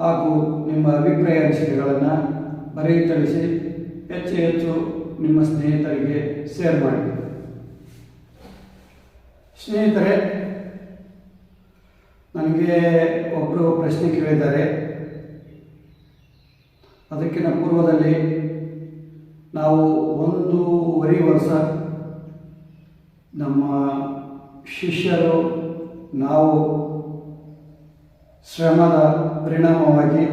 ಹಾಗೂ ನಿಮ್ಮ ಅಭಿಪ್ರಾಯ ಅನಿಸಿಕೆಗಳನ್ನು ಬರೆಯ ತಿಳಿಸಿ ಹೆಚ್ಚು ಹೆಚ್ಚು ನಿಮ್ಮ ಸ್ನೇಹಿತರಿಗೆ ಶೇರ್ ಮಾಡಿ. ಸ್ನೇಹಿತರೆ, ನನಗೆ ಒಬ್ಬರು ಪ್ರಶ್ನೆ ಕೇಳಿದ್ದಾರೆ. ಅದಕ್ಕಿಂತ ಪೂರ್ವದಲ್ಲಿ ನಾವು ಒಂದೂವರೆ ವರ್ಷ ನಮ್ಮ ಶಿಷ್ಯರು, ನಾವು ಶ್ರಮದ ಪರಿಣಾಮವಾಗಿ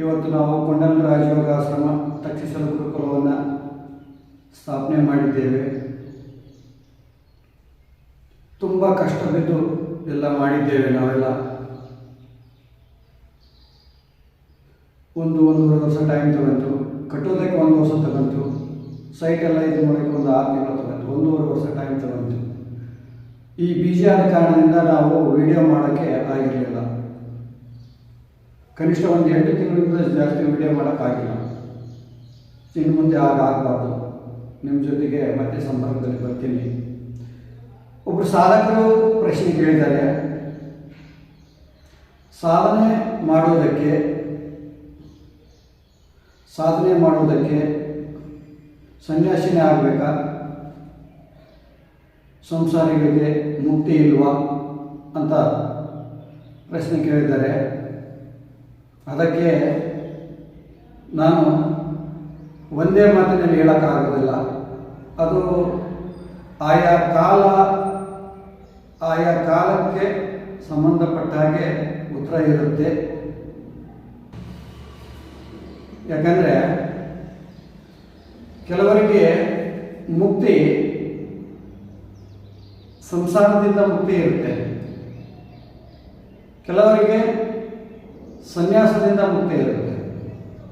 ಇವತ್ತು ನಾವು ಕೊಂಡಲ ರಾಜಯೋಗಾಶ್ರಮ ತಕ್ಷಿಸಲು ಗುರುಕುಲವನ್ನು ಸ್ಥಾಪನೆ ಮಾಡಿದ್ದೇವೆ. ತುಂಬ ಕಷ್ಟ ಬಿದ್ದು ಎಲ್ಲ ಮಾಡಿದ್ದೇವೆ ನಾವೆಲ್ಲ. ಒಂದು ಒಂದೂವರೆ ವರ್ಷ ಟೈಮ್ ತಗೊಂತು ಕಟ್ಟೋದಕ್ಕೆ ಒಂದು ವರ್ಷ ತಗೊಂತು ಸೈಟ್ ಎಲ್ಲ ಇದು ಮಾಡೋಕ್ಕೆ ಒಂದು ಆರು ತಿಂಗಳು ತಗೊಂತು ಒಂದೂವರೆ ವರ್ಷ ಟೈಮ್ ತಗೊಂತು ಈ ಬೀಜ ಕಾರಣದಿಂದ ನಾವು ವಿಡಿಯೋ ಮಾಡೋಕ್ಕೆ ಆಗಿರಲಿಲ್ಲ. ಕನಿಷ್ಠ ಒಂದು ಎಂಟು ತಿಂಗಳಿಂದ ಜಾಸ್ತಿ ವಿಡಿಯೋ ಮಾಡೋಕ್ಕಾಗಿಲ್ಲ. ಇನ್ನು ಮುಂದೆ ಆಗ ಆಗಬಾರ್ದು. ನಿಮ್ಮ ಜೊತೆಗೆ ಮತ್ತೆ ಸಂಪರ್ಕದಲ್ಲಿ ಬರ್ತೀನಿ. ಒಬ್ಬರು ಸಾಧಕರು ಪ್ರಶ್ನೆ ಕೇಳಿದ್ದಾರೆ. ಸಾಧನೆ ಮಾಡುವುದಕ್ಕೆ ಸಾಧನೆ ಮಾಡುವುದಕ್ಕೆ ಸನ್ಯಾಸಿನೇ ಆಗಬೇಕಾ? ಸಂಸಾರಿಗಳಿಗೆ ಮುಕ್ತಿ ಇಲ್ವಾ ಅಂತ ಪ್ರಶ್ನೆ ಕೇಳಿದ್ದಾರೆ. ಅದಕ್ಕೆ ನಾನು ಒಂದೇ ಮಾತಿನಲ್ಲಿ ಹೇಳೋಕ್ಕಾಗೋದಿಲ್ಲ. ಅದು ಆಯಾ ಕಾಲ, ಆಯಾ ಕಾಲಕ್ಕೆ ಸಂಬಂಧಪಟ್ಟ ಹಾಗೆ ಉತ್ತರ ಇರುತ್ತೆ. ಯಾಕಂದರೆ ಕೆಲವರಿಗೆ ಮುಕ್ತಿ, ಸಂಸಾರದಿಂದ ಮುಕ್ತಿ ಇರುತ್ತೆ. ಕೆಲವರಿಗೆ ಸನ್ಯಾಸದಿಂದ ಮುಕ್ತ ಇರುತ್ತೆ.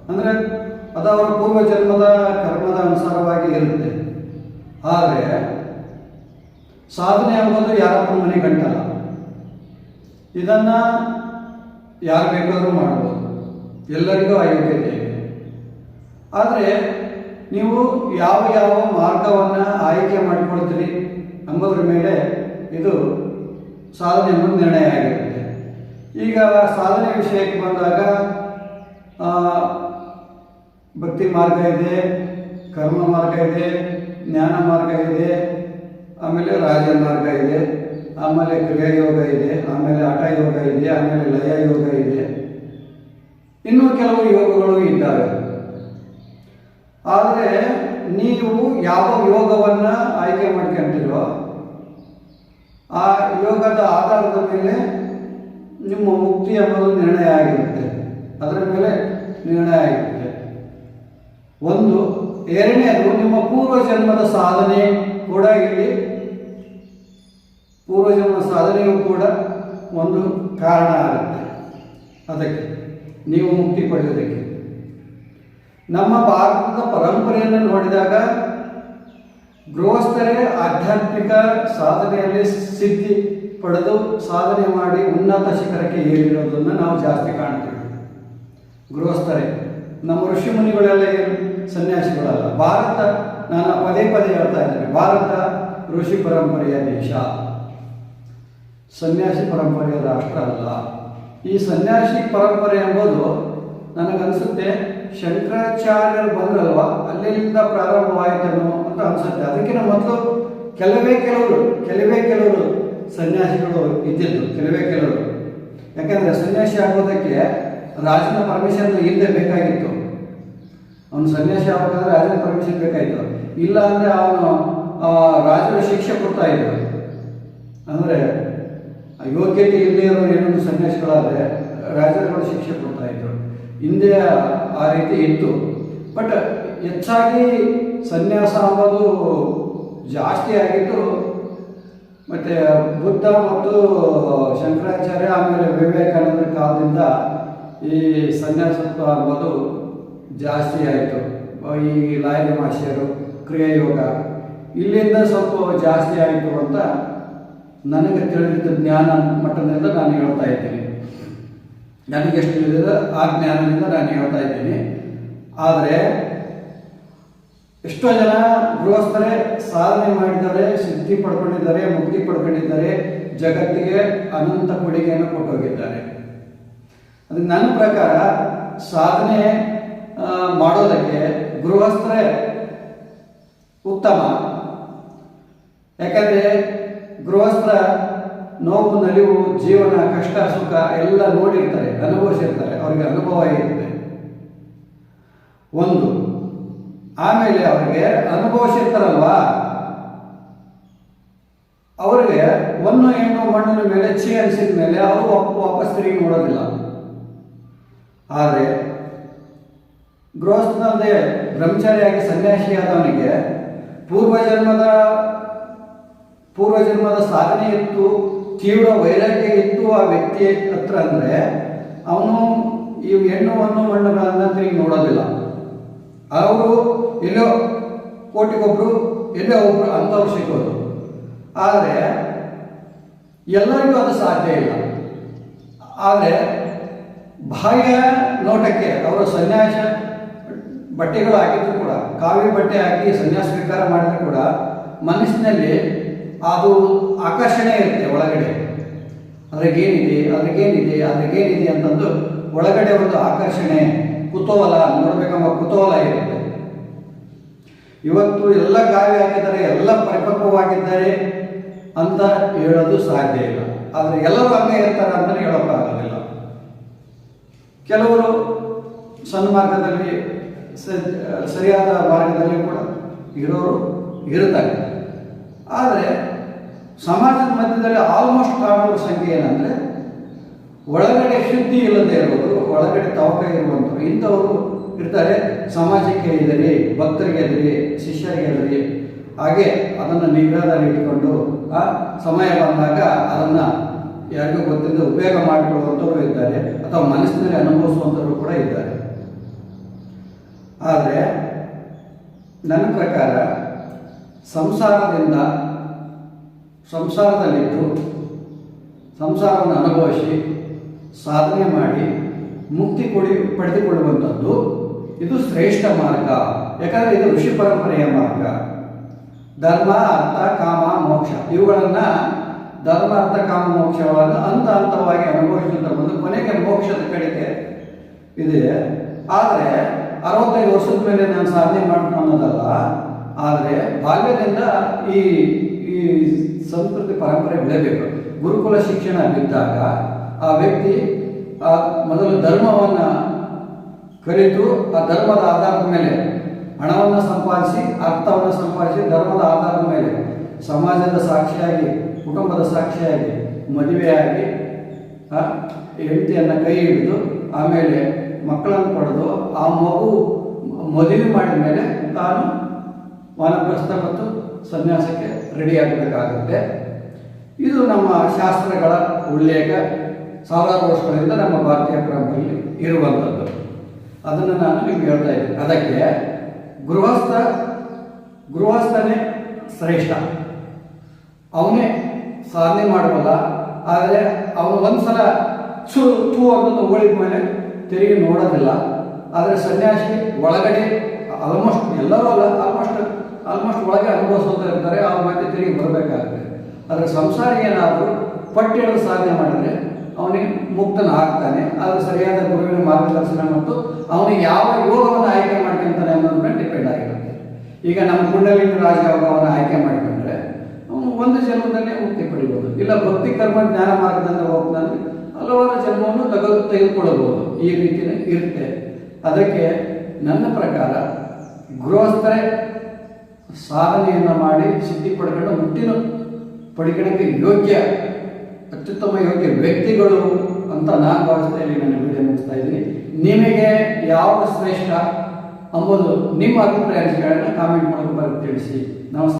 ಅಂದರೆ ಅದು ಅವರ ಪೂರ್ವ ಜನ್ಮದ ಕರ್ಮದ ಅನುಸಾರವಾಗಿ ಇರುತ್ತೆ. ಆದರೆ ಸಾಧನೆ ಎಂಬುದು ಯಾರಪ್ಪ ಮನೆ ಗಂಟಲ್ಲ ಇದನ್ನು ಯಾರು ಬೇಕಾದರೂ ಮಾಡ್ಬೋದು. ಎಲ್ಲರಿಗೂ ಅಯೋಗ್ಯತೆ ಇದೆ. ಆದರೆ ನೀವು ಯಾವ ಯಾವ ಮಾರ್ಗವನ್ನು ಆಯ್ಕೆ ಮಾಡಿಕೊಳ್ತೀರಿ ಎಂಬುದರ ಮೇಲೆ ಇದು ಸಾಧನೆ ಎಂಬುದು ನಿರ್ಣಯ ಆಗಿರುತ್ತೆ ಈಗ ಸಾಧನೆ ವಿಷಯಕ್ಕೆ ಬಂದಾಗ ಭಕ್ತಿ ಮಾರ್ಗ ಇದೆ, ಕರ್ಮ ಮಾರ್ಗ ಇದೆ, ಜ್ಞಾನ ಮಾರ್ಗ ಇದೆ, ಆಮೇಲೆ ರಾಜ ಮಾರ್ಗ ಇದೆ, ಆಮೇಲೆ ಕ್ರಿಯಾಯೋಗ ಇದೆ, ಆಮೇಲೆ ಹಠ ಯೋಗ ಇದೆ, ಆಮೇಲೆ ಲಯ ಯೋಗ ಇದೆ. ಇನ್ನೂ ಕೆಲವು ಯೋಗಗಳು ಇದ್ದಾವೆ. ಆದರೆ ನೀವು ಯಾವ ಯೋಗವನ್ನು ಆಯ್ಕೆ ಮಾಡ್ಕೊಂತೀರೋ, ಆ ಯೋಗದ ಆಧಾರದ ಮೇಲೆ ನಿಮ್ಮ ಮುಕ್ತಿ ಎಂಬುದು ನಿರ್ಣಯ ಆಗಿರುತ್ತೆ. ಅದರ ಮೇಲೆ ನಿರ್ಣಯ ಆಗಿರುತ್ತೆ. ಒಂದು, ಎರಡನೇದು, ನಿಮ್ಮ ಪೂರ್ವ ಜನ್ಮದ ಸಾಧನೆ ಕೂಡ ಇಲ್ಲಿ ಪೂರ್ವಜನ್ಮ ಸಾಧನೆಯೂ ಕೂಡ ಒಂದು ಕಾರಣ ಆಗುತ್ತೆ. ಅದಕ್ಕೆ ನೀವು ಮುಕ್ತಿ ಪಡೆಯೋದಕ್ಕೆ ನಮ್ಮ ಭಾರತದ ಪರಂಪರೆಯನ್ನು ನೋಡಿದಾಗ ಗೃಹಸ್ಥರೇ ಆಧ್ಯಾತ್ಮಿಕ ಸಾಧನೆಯಲ್ಲಿ ಸಿದ್ಧಿ ಪಡೆದು ಸಾಧನೆ ಮಾಡಿ ಉನ್ನತ ಶಿಖರಕ್ಕೆ ಏರಿರೋದನ್ನು ನಾವು ಜಾಸ್ತಿ ಕಾಣ್ತೀವಿ. ಗೃಹಸ್ಥರೇ, ನಮ್ಮ ಋಷಿ ಮುನಿಗಳೆಲ್ಲ ಏನು? ಸನ್ಯಾಸಿಗಳಲ್ಲ. ಭಾರತ, ನಾನು ಪದೇ ಪದೇ ಹೇಳ್ತಾ ಇದ್ದೇನೆ, ಭಾರತ ಋಷಿ ಪರಂಪರೆಯ ದೇಶ. ಸನ್ಯಾಸಿ ಪರಂಪರೆಯ ರಾಷ್ಟ್ರ ಅಲ್ಲ. ಈ ಸನ್ಯಾಸಿ ಪರಂಪರೆ ಎಂಬುದು ನನಗನ್ಸುತ್ತೆ ಶಂಕರಾಚಾರ್ಯರು ಬಂದ್ರಲ್ವ? ಅಲ್ಲಿಂದ ಪ್ರಾರಂಭವಾಯಿತೇನೋ ಅಂತ ಅನ್ಸುತ್ತೆ. ಅದಕ್ಕಿಂತ ಮೊದಲು ಕೆಲವೇ ಕೆಲವರು ಕೆಲವೇ ಕೆಲವರು ಸನ್ಯಾಸಿಗಳು ಇದ್ದಿದ್ದು, ಕೆಲವೇ ಕೆಲವರು. ಯಾಕಂದರೆ ಸನ್ಯಾಸಿ ಆಗೋದಕ್ಕೆ ರಾಜನ ಪರ್ಮಿಷನ್ ಇಲ್ಲದೆ ಬೇಕಾಗಿತ್ತು. ಅವನು ಸನ್ಯಾಸಿ ಆಗಬೇಕಾದ್ರೆ ರಾಜನ ಪರ್ಮಿಷನ್ ಬೇಕಾಯಿತು. ಇಲ್ಲ ಅಂದರೆ ಅವನು ರಾಜನ ಶಿಕ್ಷೆ ಕೊಡ್ತಾ ಇದ್ರು. ಅಂದರೆ, ಯೋಗ್ಯತೆ ಇಲ್ಲದೆ ಇರೋ ಏನೊಂದು ಸನ್ಯಾಸಿಗಳಾದರೆ ರಾಜರುಗಳು ಶಿಕ್ಷೆ ಕೊಡ್ತಾ ಇದ್ರು. ಹಿಂದೆ ಆ ರೀತಿ ಇತ್ತು. ಬಟ್ ಹೆಚ್ಚಾಗಿ ಸನ್ಯಾಸ ಅನ್ನೋದು ಜಾಸ್ತಿ ಆಗಿದ್ದು ಮತ್ತು ಬುದ್ಧ ಮತ್ತು ಶಂಕರಾಚಾರ್ಯ ಆಮೇಲೆ ವಿವೇಕಾನಂದರ ಕಾಲದಿಂದ ಈ ಸನ್ಯಾಸತ್ವ ಅನ್ನೋದು ಜಾಸ್ತಿ ಆಯಿತು. ಈ ಲಾಯನ ಮಾಷಿಯರು ಕ್ರಿಯಾಯೋಗ, ಇಲ್ಲಿಂದ ಸ್ವಲ್ಪ ಜಾಸ್ತಿ ಆಯಿತು ಅಂತ ನನಗೆ ತಿಳಿದಿದ್ದ ಜ್ಞಾನ ಮಟ್ಟದಿಂದ ನಾನು ಹೇಳ್ತಾ ಇದ್ದೀನಿ. ನನಗೆಷ್ಟು ತಿಳಿದಿದೆ ಆ ಜ್ಞಾನದಿಂದ ನಾನು ಹೇಳ್ತಾ ಇದ್ದೀನಿ. ಆದರೆ ಎಷ್ಟೋ ಜನ ಗೃಹಸ್ಥರೇ ಸಾಧನೆ ಮಾಡಿದ್ದಾರೆ, ಸಿದ್ಧಿ ಪಡ್ಕೊಂಡಿದ್ದಾರೆ, ಮುಕ್ತಿ ಪಡ್ಕೊಂಡಿದ್ದಾರೆ, ಜಗತ್ತಿಗೆ ಅನಂತ ಕೊಡುಗೆಯನ್ನು ಕೊಟ್ಟೋಗಿದ್ದಾರೆ. ಅದಕ್ಕೆ ನನ್ನ ಪ್ರಕಾರ ಸಾಧನೆ ಮಾಡೋದಕ್ಕೆ ಗೃಹಸ್ಥರೇ ಉತ್ತಮ. ಯಾಕಂದ್ರೆ ಗೃಹಸ್ಥರ ನೋವು, ನಲಿವು, ಜೀವನ, ಕಷ್ಟ, ಸುಖ ಎಲ್ಲ ನೋಡಿರ್ತಾರೆ, ಅನುಭವಿಸಿರ್ತಾರೆ, ಅವರಿಗೆ ಅನುಭವ ಇರುತ್ತೆ. ಒಂದು ಆಮೇಲೆ ಅವರಿಗೆ ಅನುಭವಿಸಿರ್ತಾರಲ್ವಾ? ಅವರಿಗೆ ಒಂದು ಹೆಣ್ಣು ಮಣ್ಣಿನ ಮೇಲೆ ಛೀ ಅನಿಸಿದ ಮೇಲೆ ಅವರು ವಾಪ್- ವಾಪಸ್ ತಿರುಗಿ ನೋಡೋದಿಲ್ಲ. ಆದರೆ ಗೃಹಸ್ಥನಲ್ಲದೆ ಬ್ರಹ್ಮಚಾರಿಯಾಗಿ ಸನ್ಯಾಸಿಯಾದವನಿಗೆ ಪೂರ್ವಜನ್ಮದ ಪೂರ್ವಜನ್ಮದ ಸಾಧನೆ ಇತ್ತು, ತೀವ್ರ ವೈರಾಗ್ಯ ಇತ್ತು ಆ ವ್ಯಕ್ತಿ ಹತ್ರ ಅಂದರೆ ಅವನು ಈ ಹೆಣ್ಣು ಮಣ್ಣುಗಳನ್ನ ತಿರುಗಿ ನೋಡೋದಿಲ್ಲ. ಅವರು ಎಲ್ಲೋ ಕೋಟಿಗೊಬ್ರು, ಎಲ್ಲೋ ಒಬ್ರು ಅಂಥವ್ರು ಸಿಗೋದು ಆದರೆ ಎಲ್ಲರಿಗೂ ಅದು ಸಾಧ್ಯ ಇಲ್ಲ. ಆದರೆ ಬಾಹ್ಯ ನೋಟಕ್ಕೆ ಅವರು ಸನ್ಯಾಸ ಬಟ್ಟೆಗಳು ಹಾಕಿದ್ರು ಕೂಡ, ಕಾವಿ ಬಟ್ಟೆ ಹಾಕಿ ಸನ್ಯಾಸ ಸ್ವೀಕಾರ ಮಾಡಿದ್ರು ಕೂಡ ಮನಸ್ಸಿನಲ್ಲಿ ಅದು ಆಕರ್ಷಣೆ ಇರುತ್ತೆ ಒಳಗಡೆ. ಅದ್ರಾಗೇನಿದೆ ಅದ್ರಾಗೇನಿದೆ ಅದ್ರಾಗೇನಿದೆ ಅಂತಂದು ಒಳಗಡೆ ಒಂದು ಆಕರ್ಷಣೆ ಕುತೂಹಲ ನೋಡ್ಬೇಕೆಂಬ ಕುತೂಹಲ ಇರುತ್ತೆ. ಇವತ್ತು ಎಲ್ಲ ಕಾವ್ಯ ಹಾಕಿದ್ದಾರೆ, ಎಲ್ಲ ಪರಿಪಕ್ವವಾಗಿದ್ದಾರೆ ಅಂತ ಹೇಳೋದು ಸಾಧ್ಯ ಇಲ್ಲ. ಆದರೆ ಎಲ್ಲರೂ ಹಂಗೆ ಇರ್ತಾರೆ ಅಂತಲೇ ಹೇಳೋಕ್ಕಾಗೋದಿಲ್ಲ ಕೆಲವರು ಸನ್ಮಾರ್ಗದಲ್ಲಿ ಸರಿಯಾದ ಮಾರ್ಗದಲ್ಲಿ ಕೂಡ ಇರೋರು ಇರ್ತಾರೆ. ಆದರೆ ಸಮಾಜದ ಮಧ್ಯದಲ್ಲಿ ಆಲ್ಮೋಸ್ಟ್ ಕಾಣುವ ಸಂಖ್ಯೆ ಏನಂದರೆ ಒಳಗಡೆ ಶುದ್ಧಿ ಇಲ್ಲದೆ ಇರುವುದು, ಒಳಗಡೆ ತವಕ ಇರುವಂಥವ್ರು, ಇಂಥವರು ಇರ್ತಾರೆ. ಸಮಾಜಕ್ಕೆ ಎದರಿ, ಭಕ್ತರಿಗೆ ಎದರಿ, ಶಿಷ್ಯರಿಗೆ ಎದರಿ. ಹಾಗೆ ಅದನ್ನು ನಿಗ್ರಹದಲ್ಲಿ ಆ ಸಮಯ ಬಂದಾಗ ಅದನ್ನು ಯಾರಿಗೂ ಗೊತ್ತಿಲ್ಲ ಉಪಯೋಗ ಮಾಡಿಕೊಳ್ಳುವಂಥವ್ರು ಇದ್ದಾರೆ, ಅಥವಾ ಮನಸ್ಸಿನಲ್ಲಿ ಅನುಭವಿಸುವಂಥವ್ರು ಕೂಡ ಇದ್ದಾರೆ. ಆದರೆ ನನ್ನ ಪ್ರಕಾರ ಸಂಸಾರದಿಂದ ಸಂಸಾರದಲ್ಲಿದ್ದು, ಸಂಸಾರವನ್ನು ಅನುಭವಿಸಿ ಸಾಧನೆ ಮಾಡಿ ಮುಕ್ತಿ ಕೊಡಿ, ಪಡೆದುಕೊಳ್ಳುವಂಥದ್ದು ಇದು ಶ್ರೇಷ್ಠ ಮಾರ್ಗ. ಯಾಕಂದರೆ ಇದು ಋಷಿ ಪರಂಪರೆಯ ಮಾರ್ಗ. ಧರ್ಮ, ಅರ್ಥ, ಕಾಮ, ಮೋಕ್ಷ. ಇವುಗಳನ್ನು ಧರ್ಮ, ಅರ್ಥ, ಕಾಮ ಮೋಕ್ಷಗಳನ್ನು ಹಂತ ಹಂತವಾಗಿ ಅನುಭವಿಸುವಂಥ ಒಂದು ಕೊನೆಗೆ ಮೋಕ್ಷದ ಕಡೆಗೆ ಇದೆ. ಆದರೆ ಅರವತ್ತೈದು ವರ್ಷದ ಮೇಲೆ ನಾನು ಸಾಧನೆ ಮಾಡ್ತು ಅನ್ನೋದಲ್ಲ. ಆದರೆ ಬಾಲ್ಯದಿಂದ ಈ ಈ ಸಂಸ್ಕೃತಿ ಪರಂಪರೆ ಬೆಳೆಯಬೇಕು ಗುರುಕುಲ ಶಿಕ್ಷಣ ಬಿದ್ದಾಗ ಆ ವ್ಯಕ್ತಿ ಆ ಮೊದಲು ಧರ್ಮವನ್ನು ಕಲಿತು ಆ ಧರ್ಮದ ಆಧಾರದ ಮೇಲೆ ಹಣವನ್ನು ಸಂಪಾದಿಸಿ, ಅರ್ಥವನ್ನು ಸಂಪಾದಿಸಿ, ಧರ್ಮದ ಆಧಾರದ ಮೇಲೆ ಸಮಾಜದ ಸಾಕ್ಷಿಯಾಗಿ, ಕುಟುಂಬದ ಸಾಕ್ಷಿಯಾಗಿ, ಮದುವೆಯಾಗಿ ಹೆಂಡತಿಯನ್ನು ಕೈ ಹಿಡಿದು ಆಮೇಲೆ ಮಕ್ಕಳನ್ನು ಪಡೆದು ಆ ಮಗು ಮದುವೆ ಮಾಡಿದ ಮೇಲೆ ತಾನು ವಾನಪ್ರಸ್ಥ ಮತ್ತು ಸನ್ಯಾಸಕ್ಕೆ ರೆಡಿ ಆಗಬೇಕಾಗುತ್ತೆ. ಇದು ನಮ್ಮ ಶಾಸ್ತ್ರಗಳ ಉಲ್ಲೇಖ. ಸಾವಿರಾರು ವರ್ಷಗಳಿಂದ ನಮ್ಮ ಭಾರತೀಯ ಪರಂಪರೆಯಲ್ಲಿ ಇರುವಂಥದ್ದು. ಅದನ್ನು ನಾನು ನಿಮ್ಗೆ ಹೇಳ್ತಾ ಇದ್ದೀನಿ. ಅದಕ್ಕೆ ಗೃಹಸ್ಥ, ಗೃಹಸ್ಥನೇ ಶ್ರೇಷ್ಠ. ಅವನೇ ಸಾಧನೆ ಮಾಡಬಲ್ಲ ಆದರೆ ಅವನು ಒಂದ್ಸಲ ಚು ತೂ ಅನ್ನೋದು ಉಳಿದ ಮೇಲೆ ತಿರುಗಿ ನೋಡೋದಿಲ್ಲ. ಆದರೆ ಸನ್ಯಾಸಿ ಒಳಗಡೆ ಆಲ್ಮೋಸ್ಟ್ ಎಲ್ಲರೂ ಅಲ್ಲ ಆಲ್ಮೋಸ್ಟ್ ಆಲ್ಮೋಸ್ಟ್ ಒಳಗೆ ಅನುಭವಿಸೋದು ಇರ್ತಾರೆ, ಅವ್ರ ಮತ್ತೆ ತಿರುಗಿ ಬರಬೇಕಾಗುತ್ತೆ. ಆದರೆ ಸಂಸಾರಿ ಏನಾದರೂ ಪಟ್ಟಿಯನ್ನು ಸಾಧನೆ ಮಾಡಿದ್ರೆ ಅವನಿಗೆ ಮುಕ್ತನ ಆಗ್ತಾನೆ ಆದರೆ ಸರಿಯಾದ ಗುರುವಿನ ಮಾರ್ಗದರ್ಶನ ಮತ್ತು ಅವನು ಯಾವ ಯೋಗವನ್ನು ಆಯ್ಕೆ ಮಾಡ್ಕೊಂತಾನೆ ಅನ್ನೋದನ್ನ ಡಿಪೆಂಡ್ ಆಗಿರುತ್ತೆ. ಈಗ ನಮ್ಮ ಕುಂಡಲಿನ ರಾಜಯೋಗವನ್ನು ಆಯ್ಕೆ ಮಾಡಿಕೊಂಡ್ರೆ, ಅವನು ಒಂದು ಜನ್ಮದಲ್ಲೇ ಮುಕ್ತಿ ಪಡಿಬೋದು. ಇಲ್ಲ ಭಕ್ತಿ, ಕರ್ಮ, ಜ್ಞಾನ ಮಾರ್ಗದಿಂದ ಹೋಗ್ತಾನೆ, ಹಲವಾರು ಜನ್ಮವನ್ನು ತಗದು ತೆಗೆದುಕೊಳ್ಳಬಹುದು. ಈ ರೀತಿಯೇ ಇರುತ್ತೆ. ಅದಕ್ಕೆ ನನ್ನ ಪ್ರಕಾರ ಗೃಹಸ್ಥರೇ ಸಾಧನೆಯನ್ನು ಮಾಡಿ, ಸಿದ್ಧಿ ಪಡ್ಕೊಂಡು ಮುಟ್ಟಿನ ಪಡಿಕೊಳ್ಳಕ್ಕೆ ಯೋಗ್ಯ ಅತ್ಯುತ್ತಮ ಯೋಗ್ಯ ವ್ಯಕ್ತಿಗಳು ಅಂತ ನಾನು ಭಾವಿಸ್ತಾ ಇಲ್ಲಿ ನಾನು ವಿಡಿಯೋ ಮುಗಿಸ್ತಾ ಇದ್ದೀನಿ ನಿಮಗೆ ಯಾವುದು ಶ್ರೇಷ್ಠ? ಅಂಬೋದು ನಿಮ್ಮ ಅಭಿಪ್ರಾಯ ಕಾಮೆಂಟ್ ಮಾಡೋಕೆ ತಿಳಿಸಿ. ನಮಸ್ಕಾರ